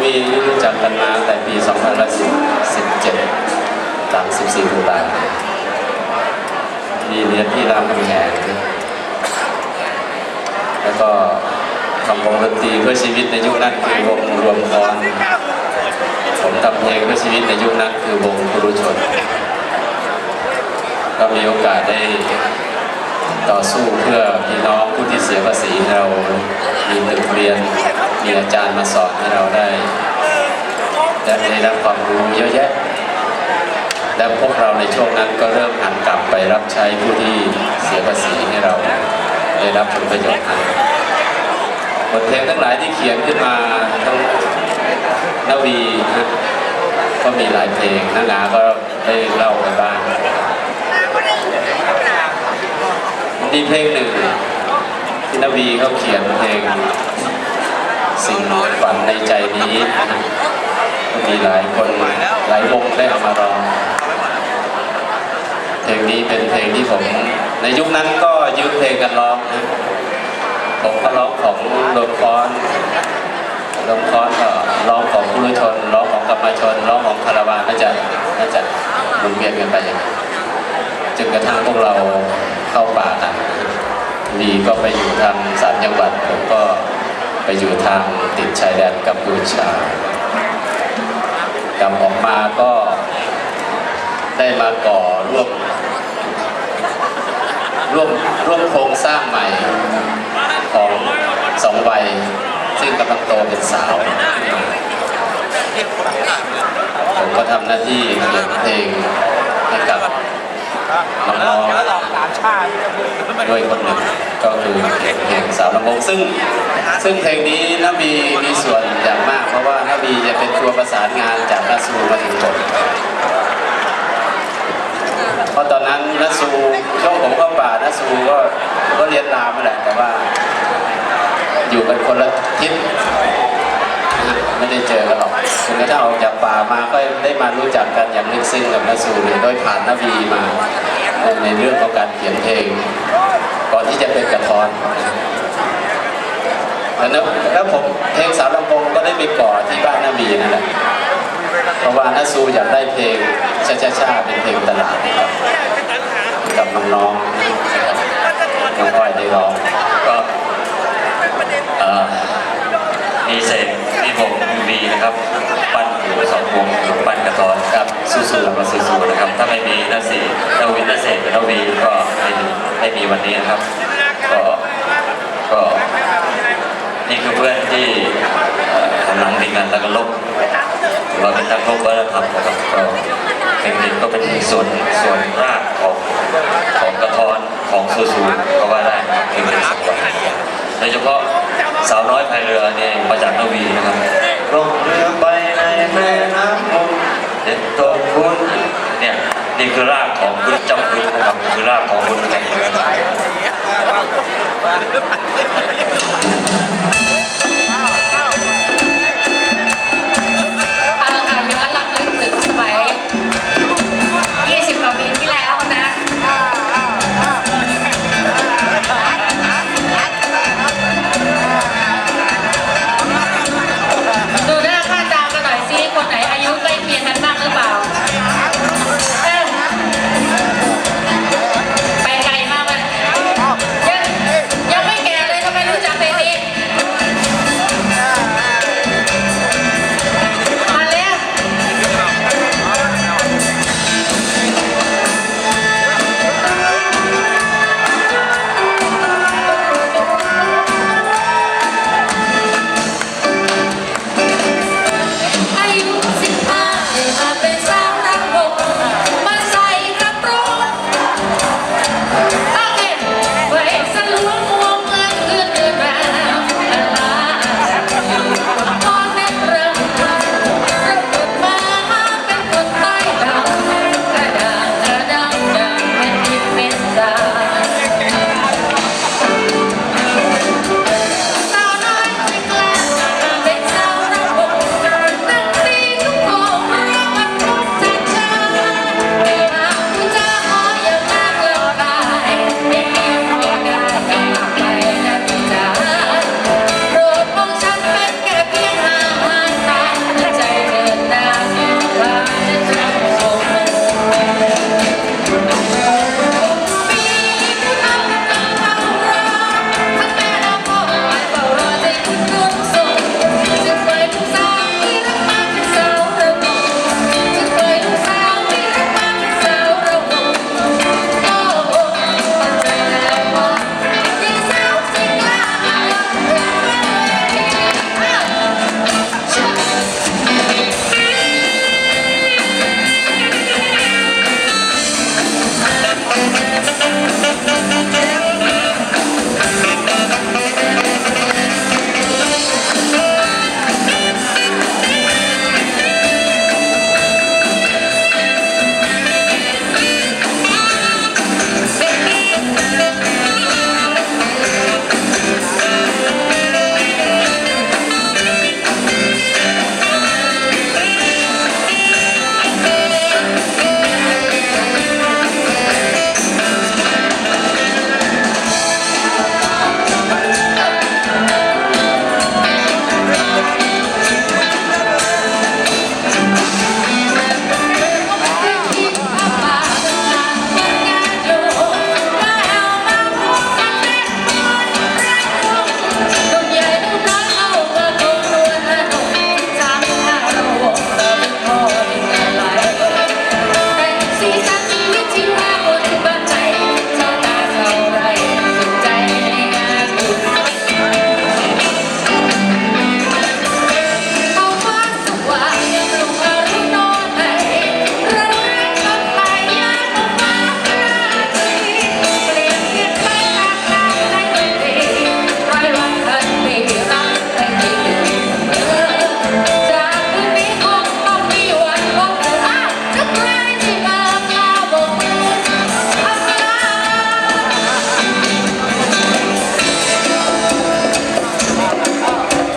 วีรู้จักกันมาแต่ปี 2517หลัง14ตุลามีเรียนที่รามคำแหงแล้วก็ทำวงดนตรีเพื่อชีวิตในยุคนั้นคือวงรวมพรผมทำเพลงเพื่อชีวิตในยุคนั้นคือวงคุรุชน ก็มีโอกาสได้ต่อสู้เพื่อพี่น้องผู้ที่เสียภาษีเรามีตึกเรียน มีอาจารย์มาสอนให้เราได้และได้รับความรู้เยอะแยะ และพวกเราในช่วงนั้นก็เริ่มหันกลับไปรับใช้ผู้ที่เสียภาษีให้เราได้รับผลประโยชน์นั้นบทเพลงทั้งหลายที่เขียนขึ้นมาทั้งนวีนะก็มีหลายเพลงนานาก็ได้เล่าไปบ้างมีเพลงหนึ่งที่นวีเขาเขียนเพลง สิ่งฝันในใจนี้นะมีหลายคนหลายวงได้เอามาร้องเพลงนี้เป็นเพลงที่ผม ในยุคนั้นก็ยืมเพลงกันร้องผมก็ร้องของโดมคอนโดมคอนก็ร้องของผู้รุชนร้องของกรรมชนร้องของคาราวานน่าจะน่าจะหมุนเวียนกันไปอย่างนั้จนกระทั่งพวกเราเข้าป่ากันดีก็ไปอยู่ทางสามจังหวัดผมก็ ไปอยู่ทางติดชายแดนกัมพูชากลับออกมาก็ได้มาก่อร่วมร่วมร่วมโครงสร้างใหม่ของสองวัยซึ่งกำลังโตเป็นสาว ผมก็ทำหน้าที่เขียนเพลงให้กับน้องๆ ด้วยคนหนึ่งก็คือเพลงสาวลำวงซึ่ง ซึ่งเพลงนี้น้าบีมีส่วนอย่างมาก เพราะว่าน้าบีจะเป็นตัวประสานงานจากนัสูมาถึงผมเพราะตอนนั้นนัสูช่วงผมเข้าป่านัสูก็ก็เรียนรามแหละแต่ว่า อยู่กันคนละทิศไม่ได้เจอกันหรอกจนกระทั่งออกจากป่ามาก็ได้มารู้จักกันอย่างลึกซึ้งกับนัสูเลยโดยผ่านนบีมา ในเรื่องของการเขียนเพลงก่อนที่จะเป็นกระทอนแล้วนะแล้วผมเพลงสาวลำวงก็ได้ไปก่อที่บ้านนบีนั่นแหละเพราะว่านัสูอยากได้เพลงชาชาชาเป็นเพลงตลาดกับน้องๆน้องอ้อยได้ร้องก็มีเศษมีผมมีบีนะครับ ปั้นอยู่สองวงปั้นกระทอนคร สู้ๆแล้วก็สู้ๆนะครับ ถ้าไม่มีนักสีนักวินนักเศษกับนักวีก็ไม่มีไม่มีวันนี้นะครับก็ก็นี่คือเพื่อนที่ทำหนังดีงานตะกันลบว่าเป็นนักรบวัฒนธรรมนะครับก็เพลงนี้ก็เป็นส่วนส่วนรากของของกระทอนของซูซูก็ว่าได้ครับเพลงนี้สองวันโดยเฉพาะสาวน้อยพายเรือเนี่ยมาจากนวีนะครับลงเรือไปในแม่น้ำ นี่คือรากของคุณจำคุณนะครับคือรากของคุณไก่นะคร